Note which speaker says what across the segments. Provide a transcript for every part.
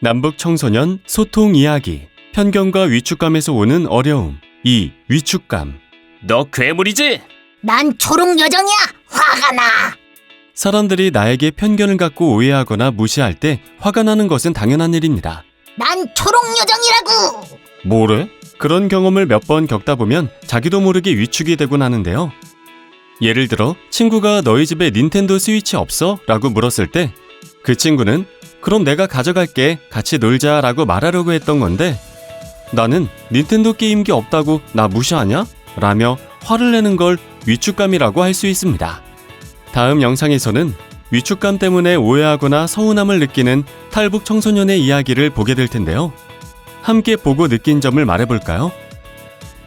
Speaker 1: 남북 청소년 소통 이야기. 편견과 위축감에서 오는 어려움. 이 위축감.
Speaker 2: 너 괴물이지?
Speaker 3: 난 초록 요정이야. 화가 나.
Speaker 1: 사람들이 나에게 편견을 갖고 오해하거나 무시할 때 화가 나는 것은 당연한 일입니다.
Speaker 3: 난 초록 요정이라고.
Speaker 1: 뭐래? 그런 경험을 몇 번 겪다 보면 자기도 모르게 위축이 되곤 하는데요. 예를 들어 친구가 너희 집에 닌텐도 스위치 없어? 라고 물었을 때 그 친구는 그럼 내가 가져갈게 같이 놀자 라고 말하려고 했던 건데 나는 닌텐도 게임기 없다고 나 무시하냐? 라며 화를 내는 걸 위축감이라고 할 수 있습니다. 다음 영상에서는 위축감 때문에 오해하거나 서운함을 느끼는 탈북 청소년의 이야기를 보게 될 텐데요. 함께 보고 느낀 점을 말해볼까요?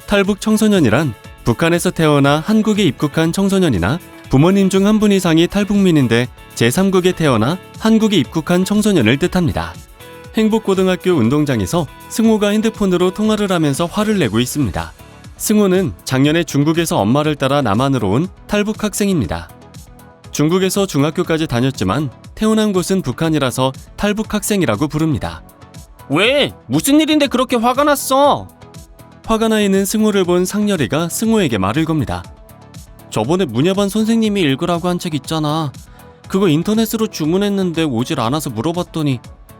Speaker 1: 탈북 청소년이란 북한에서 태어나 한국에 입국한 청소년이나 부모님 중 한 분 이상이 탈북민인데 제3국에 태어나 한국에 입국한 청소년을 뜻합니다. 행복고등학교 운동장에서 승호가 핸드폰으로 통화를 하면서 화를 내고 있습니다. 승호는 작년에 중국에서 엄마를 따라 남한으로 온 탈북 학생입니다. 중국에서 중학교까지 다녔지만 태어난 곳은 북한이라서 탈북 학생이라고 부릅니다.
Speaker 2: 왜? 무슨 일인데 그렇게 화가 났어?
Speaker 1: 화가 나 있는 승호를 본 상렬이가 승호에게 말을 겁니다. 저번에 문예반 선생님이 읽으라고 한 책 있잖아. 그거 인터넷으로 주문했는데 오질 않아서 물어봤더니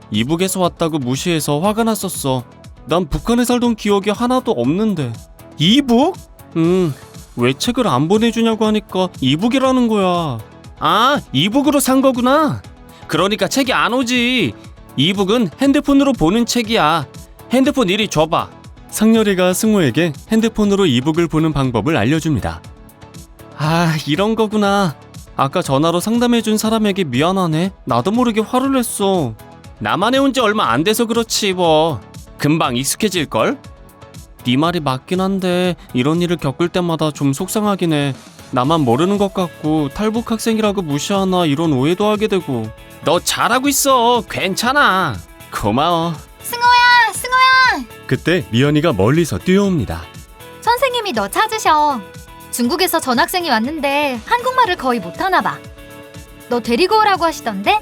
Speaker 1: 이북에서 왔다고 무시해서 화가 났었어. 난 북한에 살던 기억이 하나도 없는데.
Speaker 2: 이북?
Speaker 1: 응. 왜 책을 안 보내주냐고 하니까 이북이라는 거야.
Speaker 2: 아, 이북으로 산 거구나. 그러니까 책이 안 오지. 이북은 핸드폰으로 보는 책이야. 핸드폰 이리 줘봐.
Speaker 1: 상렬이가 승호에게 핸드폰으로 이북을 보는 방법을 알려줍니다. 아, 이런 거구나. 아까 전화로 상담해준 사람에게 미안하네. 나도 모르게 화를 냈어.
Speaker 2: 나만 해온 지 얼마 안 돼서 그렇지 뭐. 금방 익숙해질걸?
Speaker 1: 네 말이 맞긴 한데 이런 일을 겪을 때마다 좀 속상하긴 해. 나만 모르는 것 같고 탈북 학생이라고 무시하나 이런 오해도 하게 되고.
Speaker 2: 너 잘하고 있어. 괜찮아.
Speaker 1: 고마워.
Speaker 4: 승호야, 승호야!
Speaker 1: 그때 미연이가 멀리서 뛰어옵니다.
Speaker 4: 선생님이 너 찾으셔. 중국에서 전학생이 왔는데 한국말을 거의 못하나 봐. 너 데리고 오라고 하시던데?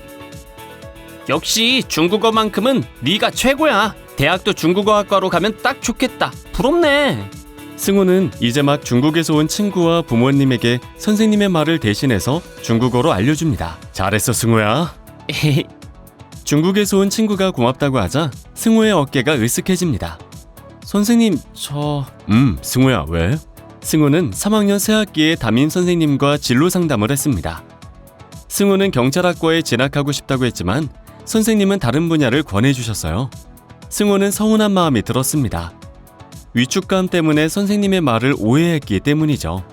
Speaker 2: 역시 중국어만큼은 네가 최고야. 대학도 중국어학과로 가면 딱 좋겠다. 부럽네.
Speaker 1: 승우는 이제 막 중국에서 온 친구와 부모님에게 선생님의 말을 대신해서 중국어로 알려줍니다. 잘했어, 승우야. 중국에서 온 친구가 고맙다고 하자 승우의 어깨가 으쓱해집니다. 선생님, 저... 음, 승우야, 왜? 승우는 3학년 새학기에 담임 선생님과 진로 상담을 했습니다. 승우는 경찰학과에 진학하고 싶다고 했지만 선생님은 다른 분야를 권해주셨어요. 승우는 서운한 마음이 들었습니다. 위축감 때문에 선생님의 말을 오해했기 때문이죠.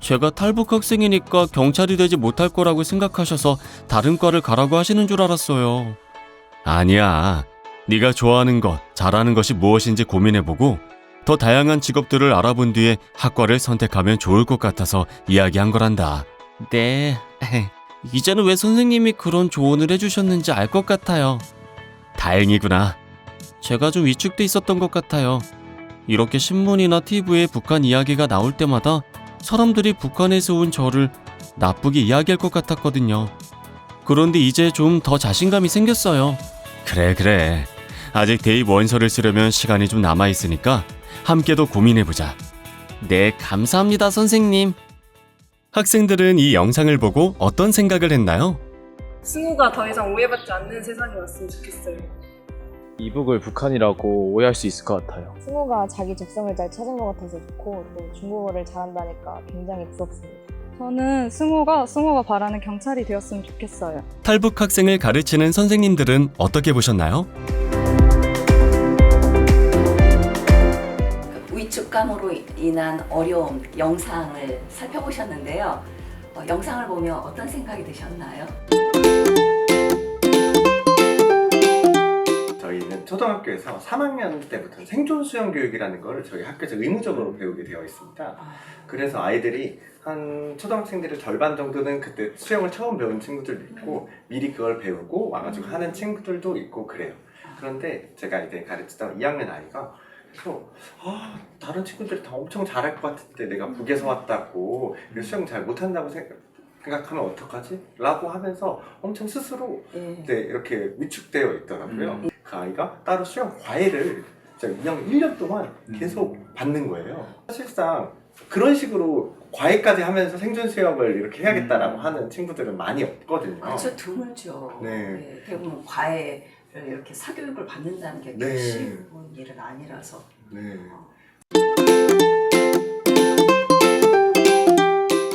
Speaker 1: 제가 탈북 학생이니까 경찰이 되지 못할 거라고 생각하셔서 다른 과를 가라고 하시는 줄 알았어요. 아니야. 네가 좋아하는 것, 잘하는 것이 무엇인지 고민해보고 더 다양한 직업들을 알아본 뒤에 학과를 선택하면 좋을 것 같아서 이야기한 거란다. 네. 이제는 왜 선생님이 그런 조언을 해주셨는지 알 것 같아요. 다행이구나. 제가 좀 위축돼 있었던 것 같아요. 이렇게 신문이나 TV에 북한 이야기가 나올 때마다 사람들이 북한에서 온 저를 나쁘게 이야기할 것 같았거든요. 그런데 이제 좀 더 자신감이 생겼어요. 그래, 그래. 아직 대입 원서를 쓰려면 시간이 좀 남아 있으니까 함께 더 고민해보자. 네, 감사합니다, 선생님. 학생들은 이 영상을 보고 어떤 생각을 했나요?
Speaker 5: 승우가 더 이상 오해받지 않는 세상이 왔으면 좋겠어요.
Speaker 6: 이북을 북한이라고 오해할 수 있을 것 같아요.
Speaker 7: 승우가 자기 적성을 잘 찾은 것 같아서 좋고 또 중국어를 잘한다니까 굉장히 부럽습니다.
Speaker 8: 저는 승호가 승호가 바라는 경찰이 되었으면 좋겠어요.
Speaker 1: 탈북 학생을 가르치는 선생님들은 어떻게 보셨나요?
Speaker 9: 위축감으로 인한 어려움 영상을 살펴보셨는데요. 어, 영상을 보며 어떤 생각이 드셨나요?
Speaker 10: 저희는 초등학교에서 3학년 때부터 생존 수영 교육이라는 거를 저희 학교에서 의무적으로 배우게 되어 있습니다. 그래서 아이들이 한 초등학생들의 절반 정도는 그때 수영을 처음 배운 친구들도 있고 미리 그걸 배우고 와가지고 하는 친구들도 있고 그래요. 그런데 제가 이제 가르치던 2학년 아이가 그래서 아 다른 친구들이 다 엄청 잘할 것 같은데 내가 북에서 왔다고 그래서 수영 잘 못한다고 생각 생각하면 어떡하지? 라고 하면서 엄청 스스로
Speaker 9: 예.
Speaker 10: 네, 이렇게 위축되어 있더라고요.
Speaker 2: 음.
Speaker 10: 그 아이가 따로 수영 과외를 진짜 2학년 1년 동안 계속 받는 거예요. 사실상 그런 식으로 과외까지 하면서 생존 수영을 이렇게 해야겠다라고
Speaker 2: 음.
Speaker 10: 하는 친구들은 많이 없거든요.
Speaker 9: 그렇죠 드물죠.
Speaker 10: 네.
Speaker 9: 예, 대부분 과외를 이렇게 사교육을 받는다는 게
Speaker 10: 네.
Speaker 9: 쉬운 일은 아니라서.
Speaker 10: 네.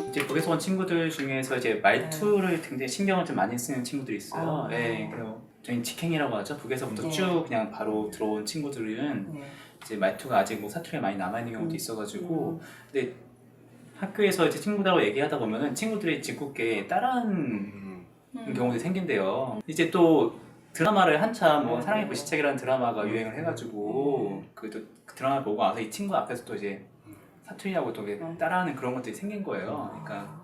Speaker 11: 이제 북에서 온 친구들 중에서 이제 말투를 굉장히 신경을 좀 많이 쓰는 친구들이 있어요.
Speaker 9: 어.
Speaker 11: 네, 그리고 저희 직행이라고 하죠. 북에서부터
Speaker 9: 네.
Speaker 11: 쭉 그냥 바로 들어온 친구들은
Speaker 9: 네.
Speaker 11: 이제 말투가 아직 뭐 사투리가 많이 남아 있는 경우도
Speaker 9: 음.
Speaker 11: 있어가지고 근데 학교에서 이제 친구들하고 얘기하다 보면은 친구들이 짓궂게 따라하는
Speaker 10: 음.
Speaker 11: 경우도 생긴대요. 이제 또 드라마를 한참 뭐
Speaker 9: 음.
Speaker 11: 사랑의 불시착이라는 드라마가 유행을 해가지고 그또 그 드라마 보고 와서 이 친구 앞에서 또 이제 사투리하고 또
Speaker 9: 음.
Speaker 11: 따라하는 그런 것들이 생긴 거예요. 그러니까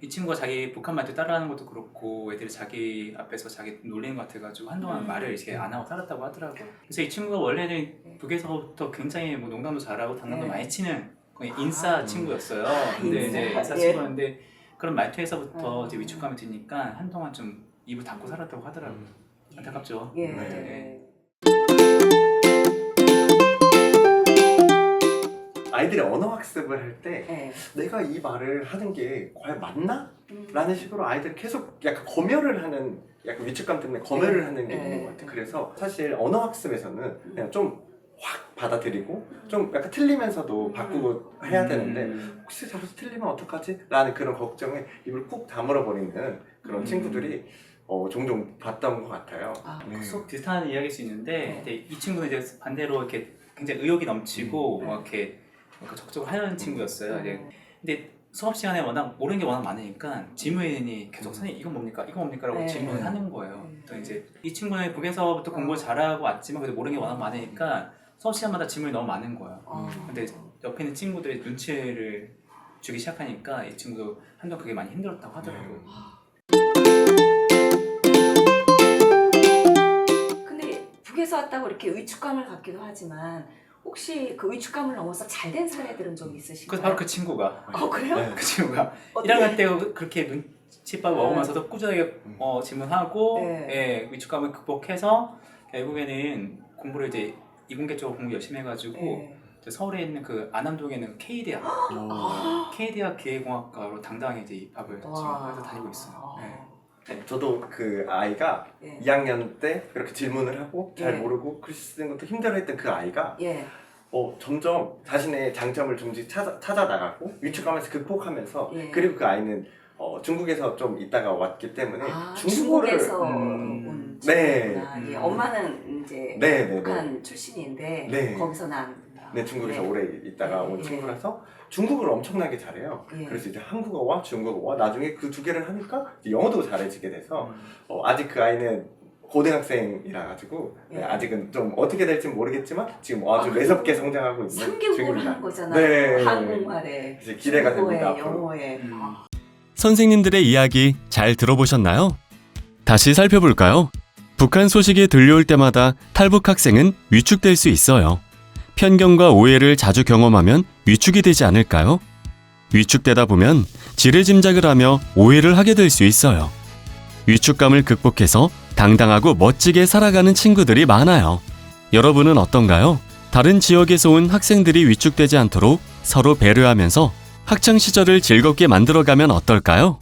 Speaker 11: 이 친구가 자기 북한 말투 따라하는 것도 그렇고 애들이 자기 앞에서 자기 놀리는 것 같아가지고 한동안
Speaker 9: 음.
Speaker 11: 말을 이렇게 안 하고 살았다고 하더라고요. 그래서 이 친구가 원래는 북에서부터 굉장히 뭐 농담도 잘하고 장난도
Speaker 9: 네.
Speaker 11: 많이 치는 거의 인싸
Speaker 9: 아.
Speaker 11: 친구였어요. 근데
Speaker 9: 인싸.
Speaker 11: 이제 인싸
Speaker 9: 예.
Speaker 11: 친구였는데 그런 말투에서부터
Speaker 9: 음.
Speaker 11: 이제 위축감이 드니까 한동안 좀 입을 닫고 살았다고 하더라고요. 안타깝죠.
Speaker 9: 예.
Speaker 10: 네.
Speaker 9: 네.
Speaker 10: 아이들이 언어 학습을 할 때
Speaker 9: 예.
Speaker 10: 내가 이 말을 하는 게 과연 맞나?
Speaker 9: 음.
Speaker 10: 라는 식으로 아이들이 계속 약간 검열을 하는 약간 위축감 때문에 검열을
Speaker 9: 네.
Speaker 10: 하는 게
Speaker 9: 네.
Speaker 10: 있는 것 같아요. 그래서 사실 언어 학습에서는 그냥 좀 확 받아들이고 좀 약간 틀리면서도
Speaker 9: 음.
Speaker 10: 바꾸고 해야 되는데
Speaker 11: 음.
Speaker 10: 혹시 잘해서 틀리면 어떡하지? 라는 그런 걱정에 입을 꾹 다물어 버리는 그런
Speaker 11: 음.
Speaker 10: 친구들이 어, 종종 봤던 것 같아요.
Speaker 9: 아,
Speaker 10: 네.
Speaker 11: 속 비슷한 이야기일 수 있는데
Speaker 9: 네.
Speaker 11: 근데 이 친구는 이제 반대로 이렇게 굉장히 의욕이 넘치고
Speaker 9: 음.
Speaker 11: 막 이렇게 뭔가 적극적으로 하는 친구였어요. 이제
Speaker 9: 음.
Speaker 11: 근데 수업 시간에 워낙 모르는 게 워낙 많으니까 질문이 계속 선생님 이건 뭡니까 이건 뭡니까라고
Speaker 9: 네.
Speaker 11: 질문을 하는 거예요.
Speaker 9: 음.
Speaker 11: 또 이제 이 친구는 북에서부터 공부를 잘하고 왔지만 그래도 모르는 게 워낙 많으니까 수업 시간마다 질문이 너무 많은 거예요.
Speaker 9: 어.
Speaker 11: 근데 옆에 있는 친구들이 눈치를 주기 시작하니까 이 친구도 한동안 그게 많이 힘들었다고 하더라고요.
Speaker 9: 근 데 북에서 왔다고 이렇게 위축감을 갖기도 하지만 혹시 그 위축감을 넘어서 잘 된 사례들은 좀 있으신가요?
Speaker 11: 그래서 바로 그 친구가
Speaker 9: 어 그래요?
Speaker 10: 네.
Speaker 11: 그 친구가
Speaker 9: 어떻게?
Speaker 11: 1학년 때 그렇게 눈치밥
Speaker 9: 네.
Speaker 11: 먹으면서도 꾸준하게
Speaker 10: 음.
Speaker 11: 어, 질문하고
Speaker 9: 네.
Speaker 11: 예, 위축감을 극복해서 결국에는 공부를 이제 이공계 쪽으로 공부 열심히 해가지고
Speaker 9: 네.
Speaker 11: 서울에 있는 그 안암동에 있는 K대학
Speaker 9: 아.
Speaker 11: K대학 기계공학과로 당당하게 이제 입학을 지금
Speaker 9: 와.
Speaker 11: 해서 다니고 있어요. 네.
Speaker 10: 네, 저도 그 아이가
Speaker 9: 예.
Speaker 10: 2학년 때 그렇게 질문을 하고 잘
Speaker 9: 예.
Speaker 10: 모르고 글씨 쓰는 것도 힘들어했던 그 아이가
Speaker 9: 예.
Speaker 10: 어, 점점 자신의 장점을 좀씩 찾아, 찾아 나가고 위축감에서 극복하면서
Speaker 9: 예.
Speaker 10: 그리고 그 아이는 어, 중국에서 좀 있다가 왔기 때문에
Speaker 9: 아,
Speaker 10: 중국어를
Speaker 9: 중국에서
Speaker 10: 음,
Speaker 9: 온
Speaker 10: 네.
Speaker 9: 친구구나. 예,
Speaker 11: 음.
Speaker 9: 엄마는 이제
Speaker 10: 네, 네, 네.
Speaker 9: 북한 출신인데
Speaker 10: 네.
Speaker 9: 거기서 난.
Speaker 10: 네, 중국에서
Speaker 9: 네.
Speaker 10: 오래 있다가 온
Speaker 9: 예.
Speaker 10: 친구라서 중국어를 엄청나게 잘해요.
Speaker 9: 예.
Speaker 10: 그래서 이제 한국어와 중국어와 나중에 그 두 개를 하니까 이제 영어도 잘해지게 돼서
Speaker 11: 음.
Speaker 10: 어, 아직 그 아이는 고등학생이라 가지고 네,
Speaker 9: 예.
Speaker 10: 아직은 좀 어떻게 될지 모르겠지만 지금 아주
Speaker 9: 아,
Speaker 10: 매섭게 성장하고 있는
Speaker 9: 3개국을
Speaker 10: 중입니다.
Speaker 9: 하는 거잖아요.
Speaker 10: 네.
Speaker 9: 한국말에.
Speaker 10: 이제 기대가
Speaker 9: 중국어에,
Speaker 10: 됩니다. 앞으로.
Speaker 9: 영어에.
Speaker 11: 음.
Speaker 9: 아,
Speaker 1: 선생님들의 이야기 잘 들어보셨나요? 다시 살펴볼까요? 북한 소식이 들려올 때마다 탈북 학생은 위축될 수 있어요. 편견과 오해를 자주 경험하면 위축이 되지 않을까요? 위축되다 보면 지레짐작을 하며 오해를 하게 될 수 있어요. 위축감을 극복해서 당당하고 멋지게 살아가는 친구들이 많아요. 여러분은 어떤가요? 다른 지역에서 온 학생들이 위축되지 않도록 서로 배려하면서 학창 시절을 즐겁게 만들어가면 어떨까요?